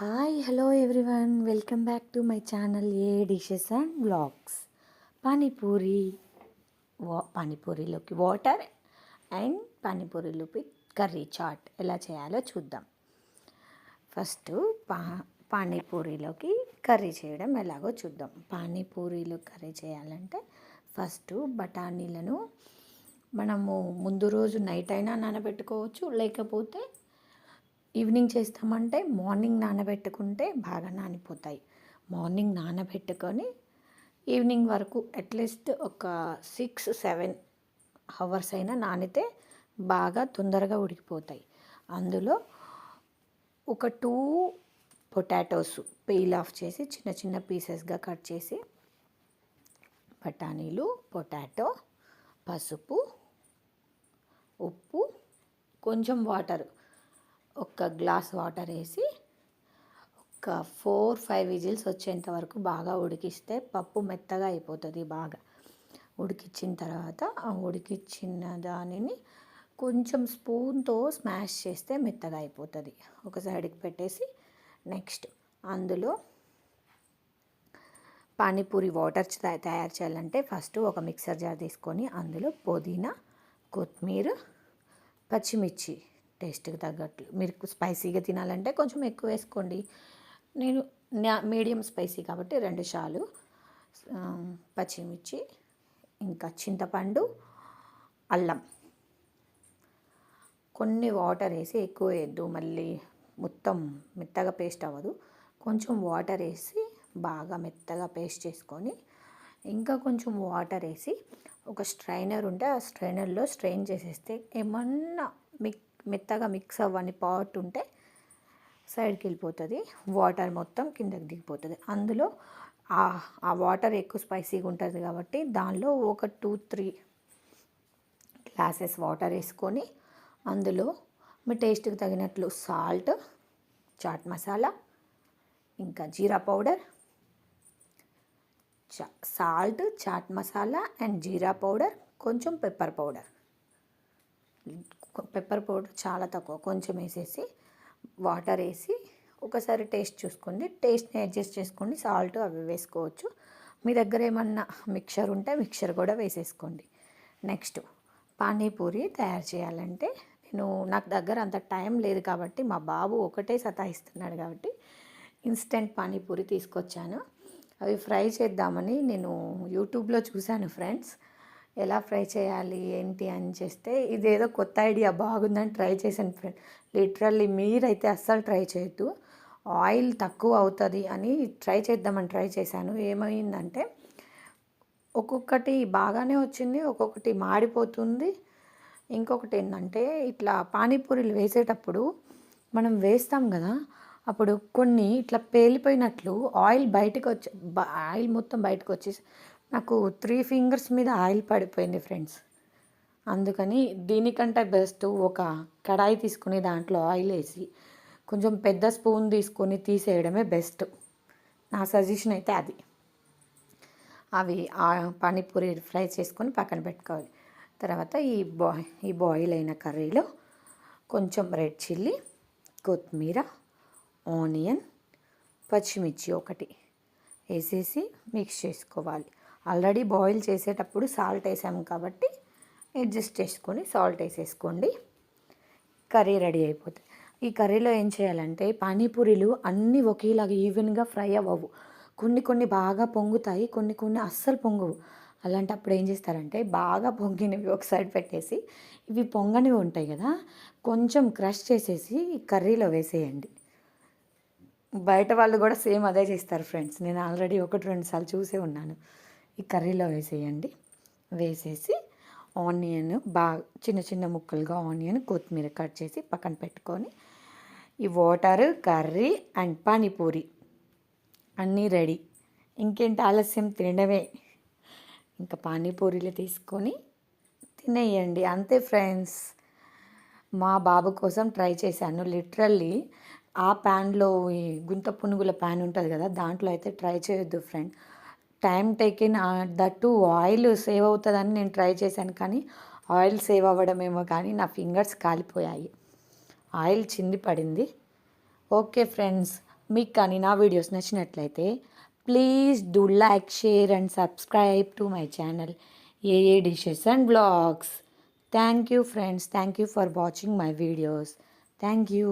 Hi hello everyone welcome back to my channel A dishes and vlogs pani puri వా పానీపూరిలోకి water and పానీపూరిలోకి curry chaat ఎలా చేయాలో చూద్దాం ఫస్ట్ పా పానీపూరిలోకి కర్రీ చేయడం ఎలాగో చూద్దాం పానీపూరీలో కర్రీ చేయాలంటే ఫస్ట్ బఠానీలను మనము ముందు రోజు నైట్ అయినా నానబెట్టుకోవచ్చు లేకపోతే ఈవినింగ్ చేస్తామంటే మార్నింగ్ నానబెట్టుకుంటే బాగా నానిపోతాయి. మార్నింగ్ నానబెట్టుకొని ఈవినింగ్ వరకు అట్లీస్ట్ ఒక సిక్స్ సెవెన్ అవర్స్ అయినా నానితే బాగా తొందరగా ఉడికిపోతాయి. అందులో ఒక టూ పొటాటోస్ పీల్ ఆఫ్ చేసి చిన్న చిన్న పీసెస్గా కట్ చేసి బఠానీలు పొటాటో పసుపు ఉప్పు కొంచెం వాటర్. ఒక గ్లాస్ వాటర్ వేసి ఒక ఫోర్ ఫైవ్ విజిల్స్ వచ్చేంత వరకు బాగా ఉడికిస్తే పప్పు మెత్తగా అయిపోతుంది బాగా. ఉడికిచ్చిన తర్వాత ఆ ఉడికిచ్చిన దానిని కొంచెం స్పూన్తో స్మాష్ చేస్తే మెత్తగా అయిపోతుంది. ఒక సైడ్కి పెట్టేసి నెక్స్ట్ అందులో పానీపూరి వాటర్ తయారు చేయాలంటే ఫస్ట్ ఒక మిక్సర్ జార్ తీసుకొని అందులో పుదీనా కొత్తిమీర పచ్చిమిర్చి టేస్ట్కి తగ్గట్లు మీరు స్పైసీగా తినాలంటే కొంచెం ఎక్కువ వేసుకోండి. నేను మీడియం స్పైసీ కాబట్టి రెండు షాలు. పచ్చిమిర్చి ఇంకా చింతపండు అల్లం. కొన్ని వాటర్ వేసి ఎక్కువ వేయద్దు. మళ్ళీ మొత్తం మెత్తగా పేస్ట్ అవ్వదు. కొంచెం వాటర్ వేసి బాగా మెత్తగా పేస్ట్ చేసుకొని ఇంకా కొంచెం వాటర్ వేసి ఒక స్ట్రైనర్ ఉంటే ఆ స్ట్రైనర్లో స్ట్రెయిన్ చేసేస్తే ఏమన్నా మిక్ మెత్తగా మిక్స్ అవ్వని పాట్ ఉంటే సైడ్కి వెళ్ళిపోతుంది. వాటర్ మొత్తం కిందకి దిగిపోతుంది. అందులో ఆ వాటర్ ఎక్కువ స్పైసీగా ఉంటుంది కాబట్టి దానిలో ఒక టూ త్రీ గ్లాసెస్ వాటర్ వేసుకొని అందులో మీ టేస్ట్కి తగినట్లు సాల్ట్ చాట్ మసాలా ఇంకా జీరా పౌడర్ చా salt chaat masala and jeera powder కొంచెం పెప్పర్ పౌడర్ పెప్పర్ పౌడర్ చాలా తక్కువ. కొంచెం వేసేసి వాటర్ వేసి ఒకసారి టేస్ట్ చూసుకోండి. టేస్ట్ని అడ్జస్ట్ చేసుకోండి. సాల్ట్ అవి వేసుకోవచ్చు. మీ దగ్గర ఏమన్నా మిక్చర్ ఉంటే మిక్చర్ కూడా వేసేసుకోండి. నెక్స్ట్ పానీపూరి తయారు చేయాలంటే నేను నాకు దగ్గర అంత టైం లేదు కాబట్టి మా బాబు ఒకటే సతాయిస్తున్నాడు కాబట్టి ఇన్స్టెంట్ పానీపూరి తీసుకొచ్చాను. అవి ఫ్రై చేద్దామని నేను యూట్యూబ్లో చూశాను ఫ్రెండ్స్ ఎలా ఫ్రై చేయాలి ఏంటి అని చేస్తే ఇదేదో కొత్త ఐడియా బాగుందని ట్రై చేశాను ఫ్రెండ్. లిటరల్లీ మీరైతే అస్సలు ట్రై చేయొద్దు. ఆయిల్ తక్కువ అవుతుంది అని ట్రై చేద్దామని ట్రై చేశాను. ఏమైందంటే ఒక్కొక్కటి బాగానే వచ్చింది ఒక్కొక్కటి మాడిపోతుంది. ఇంకొకటి ఏంటంటే ఇట్లా పానీపూరీలు వేసేటప్పుడు మనం వేస్తాం కదా అప్పుడు కొన్ని ఇట్లా పేలిపోయినట్లు ఆయిల్ బయటకు వచ్చి ఆయిల్ మొత్తం బయటకు వచ్చేసి నాకు త్రీ ఫింగర్స్ మీద ఆయిల్ పడిపోయింది ఫ్రెండ్స్ అందుకని దీనికంటే బెస్ట్ ఒక కడాయి తీసుకుని దాంట్లో ఆయిల్ వేసి కొంచెం పెద్ద స్పూన్ తీసుకొని తీసేయడమే బెస్ట్ నా సజెషన్ అయితే అది. అవి పానీపూరి ఫ్రై చేసుకొని పక్కన పెట్టుకోవాలి. తర్వాత ఈ బాయ్ ఈ బాయిల్ అయిన కర్రీలో కొంచెం రెడ్ చిల్లీ కొత్తిమీర ఆనియన్ పచ్చిమిర్చి ఒకటి వేసేసి మిక్స్ చేసుకోవాలి. ఆల్రెడీ బాయిల్ చేసేటప్పుడు సాల్ట్ వేసాము కాబట్టి అడ్జస్ట్ చేసుకొని సాల్ట్ వేసేసుకోండి. కర్రీ రెడీ అయిపోతుంది ఈ కర్రీలో ఏం చేయాలంటే పానీపూరీలు అన్నీ ఒకేలాగా ఈవెన్గా ఫ్రై అవ్వవు. కొన్ని కొన్ని బాగా పొంగుతాయి కొన్ని కొన్ని అస్సలు పొంగవు. అలాంటప్పుడు ఏం చేస్తారంటే బాగా పొంగినవి ఒక సైడ్ పెట్టేసి ఇవి పొంగనివి ఉంటాయి కదా కొంచెం క్రష్ చేసేసి కర్రీలో వేసేయండి. బయట వాళ్ళు కూడా సేమ్ అదే చేస్తారు ఫ్రెండ్స్. నేను ఆల్రెడీ ఒకటి రెండు సార్లు చూసే ఉన్నాను. ఈ కర్రీలో వేసేయండి. వేసేసి ఆనియన్ బాగా చిన్న చిన్న ముక్కలుగా ఆనియన్ కొత్తిమీర కట్ చేసి పక్కన పెట్టుకొని ఈ వాటర్ కర్రీ అండ్ పానీపూరి అన్నీ రెడీ. ఇంకేంటి ఆలస్యం? తినడమే. ఇంకా పానీపూరీలు తీసుకొని తినేయండి. అంతే ఫ్రెండ్స్. మా బాబు కోసం ట్రై చేశాను. లిటరల్లీ ఆ ప్యాన్లో గుంత పునుగుల ప్యాన్ ఉంటుంది కదా దాంట్లో అయితే ట్రై చేయొద్దు friend. Time taking that oil save అవుతుందని నేను ట్రై చేశాను కానీ ఆయిల్ సేవ్ అవ్వడమేమో కానీ నా ఫింగర్స్ కాలిపోయాయి. ఆయిల్ చింది పడింది. ఓకే ఫ్రెండ్స్ మీకు కానీ నా వీడియోస్ నచ్చినట్లయితే please do like share and subscribe to my channel A dishes and vlogs. Thank you friends thank you for watching my videos. Thank you.